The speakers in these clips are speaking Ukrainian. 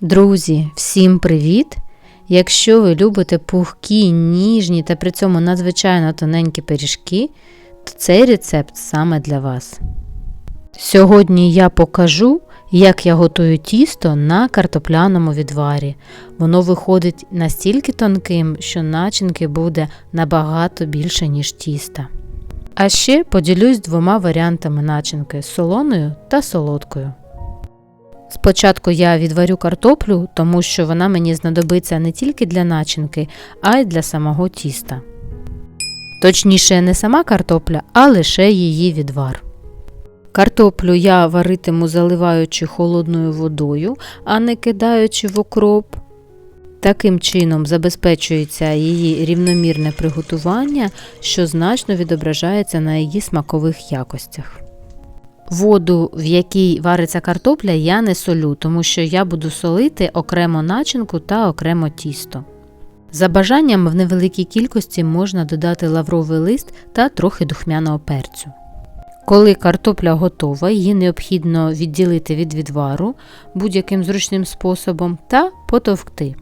Друзі, всім привіт! Якщо ви любите пухкі, ніжні та при цьому надзвичайно тоненькі пиріжки, то цей рецепт саме для вас. Сьогодні я покажу, як я готую тісто на картопляному відварі. Воно виходить настільки тонким, що начинки буде набагато більше, ніж тіста. А ще поділюсь двома варіантами начинки солоною та солодкою. Спочатку я відварю картоплю, тому що вона мені знадобиться не тільки для начинки, а й для самого тіста. Точніше, не сама картопля, а лише її відвар. Картоплю я варитиму заливаючи холодною водою, а не кидаючи в окроп. Таким чином забезпечується її рівномірне приготування, що значно відображається на її смакових якостях. Воду, в якій вариться картопля, я не солю, тому що я буду солити окремо начинку та окремо тісто. За бажанням в невеликій кількості можна додати лавровий лист та трохи духмяного перцю. Коли картопля готова, її необхідно відділити від відвару будь-яким зручним способом та потовкти.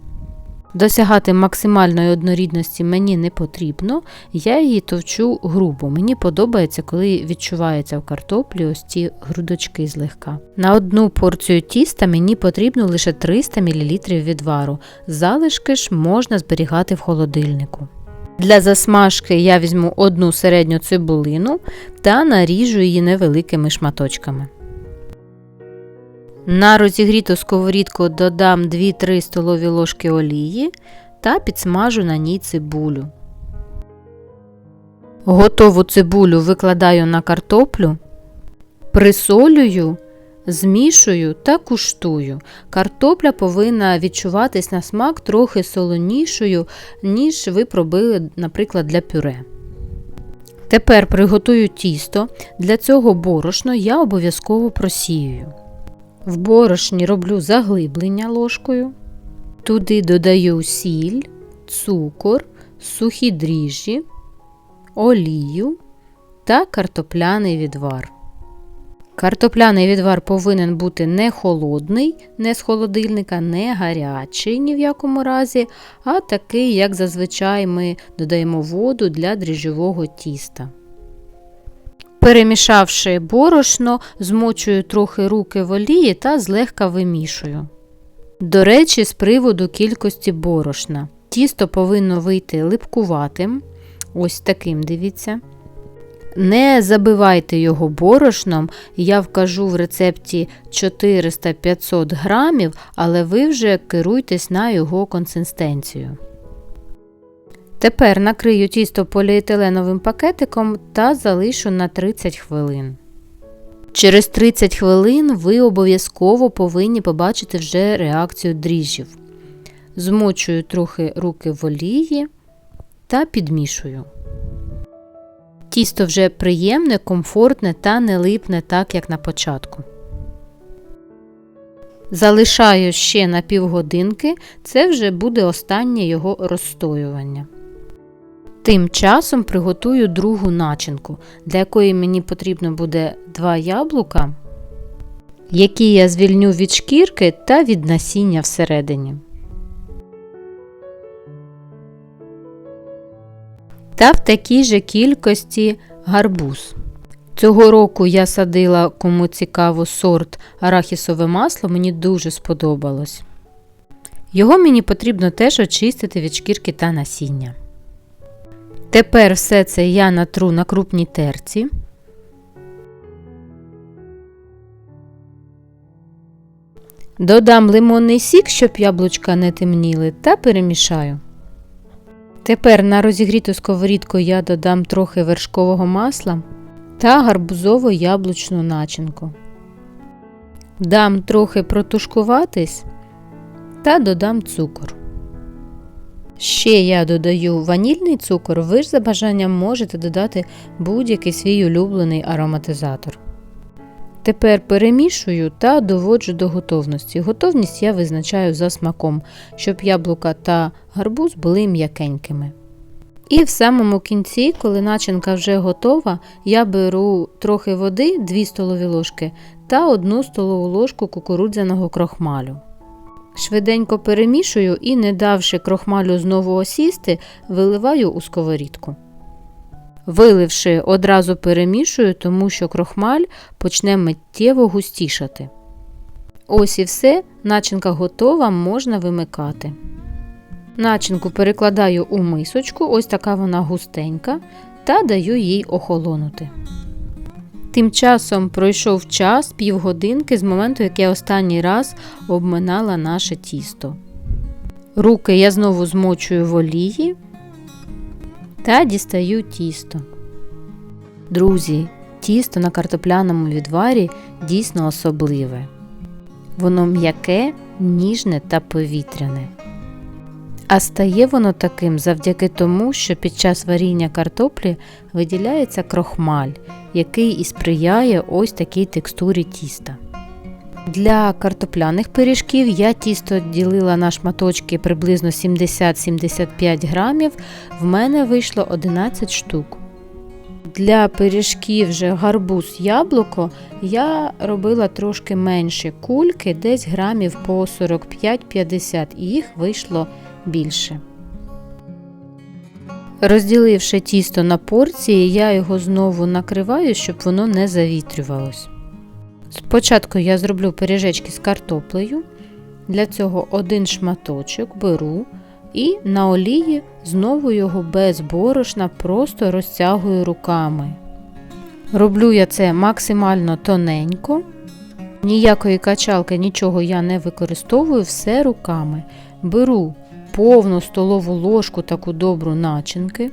Досягати максимальної однорідності мені не потрібно, я її товчу грубо. Мені подобається, коли відчувається в картоплі ось ці грудочки злегка. На одну порцію тіста мені потрібно лише 300 мл відвару, залишки ж можна зберігати в холодильнику. Для засмажки я візьму одну середню цибулину та наріжу її невеликими шматочками. На розігріту сковорідку додам 2-3 столові ложки олії та підсмажу на ній цибулю. Готову цибулю викладаю на картоплю, присолюю, змішую та куштую. Картопля повинна відчуватись на смак трохи солонішою, ніж ви пробили, наприклад, для пюре. Тепер приготую тісто. Для цього борошно я обов'язково просіюю. В борошні роблю заглиблення ложкою. Туди додаю сіль, цукор, сухі дріжджі, олію та картопляний відвар. Картопляний відвар повинен бути не холодний, не з холодильника, не гарячий ні в якому разі, а такий, як зазвичай ми додаємо воду для дріжджового тіста. Перемішавши борошно, змочую трохи руки в олії та злегка вимішую. До речі, з приводу кількості борошна. Тісто повинно вийти липкуватим, ось таким дивіться. Не забивайте його борошном, я вкажу в рецепті 400-500 грамів, але ви вже керуйтесь на його консистенцію. Тепер накрию тісто поліетиленовим пакетиком та залишу на 30 хвилин. Через 30 хвилин ви обов'язково повинні побачити вже реакцію дріжджів. Змочую трохи руки в олії та підмішую. Тісто вже приємне, комфортне та не липне так, як на початку. Залишаю ще на півгодинки, це вже буде останнє його розстоювання. Тим часом приготую другу начинку, для якої мені потрібно буде 2 яблука, які я звільню від шкірки та від насіння всередині. Та в такій же кількості гарбуз. Цього року я садила, кому цікаво, сорт арахісове масло, мені дуже сподобалось. Його мені потрібно теж очистити від шкірки та насіння. Тепер все це я натру на крупній терці. Додам лимонний сік, щоб яблучка не темніли, та перемішаю. Тепер на розігріту сковорідку я додам трохи вершкового масла та гарбузово яблучну начинку. Дам трохи протушкуватись та додам цукор. Ще я додаю ванільний цукор, ви ж за бажанням можете додати будь-який свій улюблений ароматизатор. Тепер перемішую та доводжу до готовності. Готовність я визначаю за смаком, щоб яблука та гарбуз були м'якенькими. І в самому кінці, коли начинка вже готова, я беру трохи води 2 столові ложки та 1 столову ложку кукурудзяного крохмалю. Швиденько перемішую і, не давши крохмалю знову осісти, виливаю у сковорідку. Виливши, одразу перемішую, тому що крохмаль почне миттєво густішати. Ось і все, начинка готова, можна вимикати. Начинку перекладаю у мисочку, ось така вона густенька, та даю їй охолонути. Тим часом пройшов час півгодинки з моменту, як я останній раз обминала наше тісто. Руки я знову змочую в олії та дістаю тісто. Друзі, тісто на картопляному відварі дійсно особливе. Воно м'яке, ніжне та повітряне. А стає воно таким завдяки тому, що під час варіння картоплі виділяється крохмаль, який і сприяє ось такій текстурі тіста. Для картопляних пиріжків я тісто ділила на шматочки приблизно 70-75 грамів, в мене вийшло 11 штук. Для пиріжків вже гарбуз яблуко я робила трошки менші кульки, десь грамів по 45-50, і їх вийшло більше. Розділивши тісто на порції, я його знову накриваю, щоб воно не завітрювалось. Спочатку я зроблю пиріжечки з картоплею. Для цього один шматочок беру і на олії знову його без борошна просто розтягую руками. Роблю я це максимально тоненько. Ніякої качалки, нічого я не використовую, все руками. Беру повну столову ложку таку добру начинки.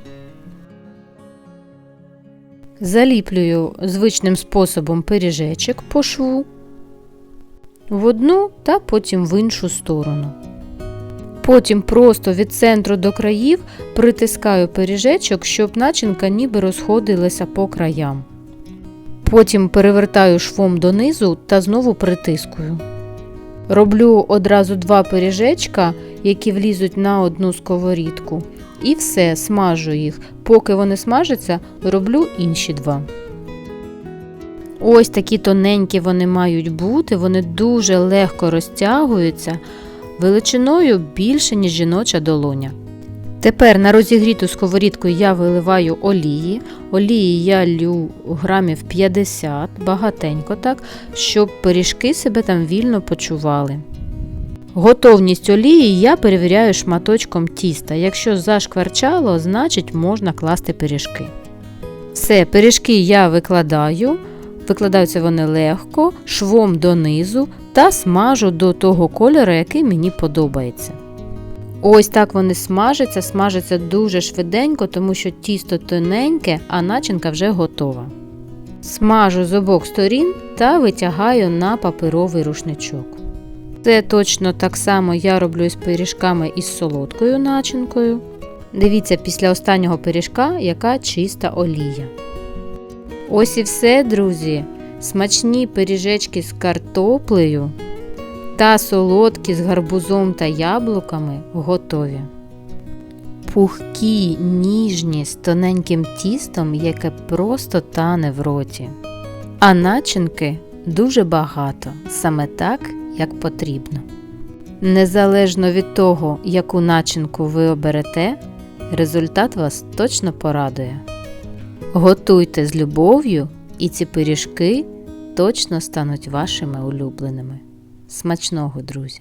Заліплюю звичним способом пиріжечок по шву в одну та потім в іншу сторону. Потім просто від центру до країв притискаю пиріжечок, щоб начинка ніби розходилася по краям. Потім перевертаю швом донизу та знову притискую. Роблю одразу два пиріжечка, які влізуть на одну сковорідку. І все, смажу їх. Поки вони смажаться, роблю інші два. Ось такі тоненькі вони мають бути, вони дуже легко розтягуються, величиною більше, ніж жіноча долоня. Тепер на розігріту сковорідку я виливаю олії. Олії я лю грамів 50, багатенько так, щоб пиріжки себе там вільно почували. Готовність олії я перевіряю шматочком тіста. Якщо зашкварчало, значить можна класти пиріжки. Все, пиріжки я викладаю, викладаються вони легко, швом донизу та смажу до того кольору, який мені подобається. Ось так вони смажаться, смажаться дуже швиденько, тому що тісто тоненьке, а начинка вже готова. Смажу з обох сторін та витягаю на паперовий рушничок. Це точно так само я роблю з пиріжками із солодкою начинкою. Дивіться після останнього пиріжка, яка чиста олія. Ось і все, друзі. Смачні пиріжечки з картоплею та солодкі з гарбузом та яблуками готові. Пухкі, ніжні з тоненьким тістом, яке просто тане в роті. А начинки дуже багато, саме так, як потрібно. Незалежно від того, яку начинку ви оберете, результат вас точно порадує. Готуйте з любов'ю, і ці пиріжки точно стануть вашими улюбленими. Смачного, друзі!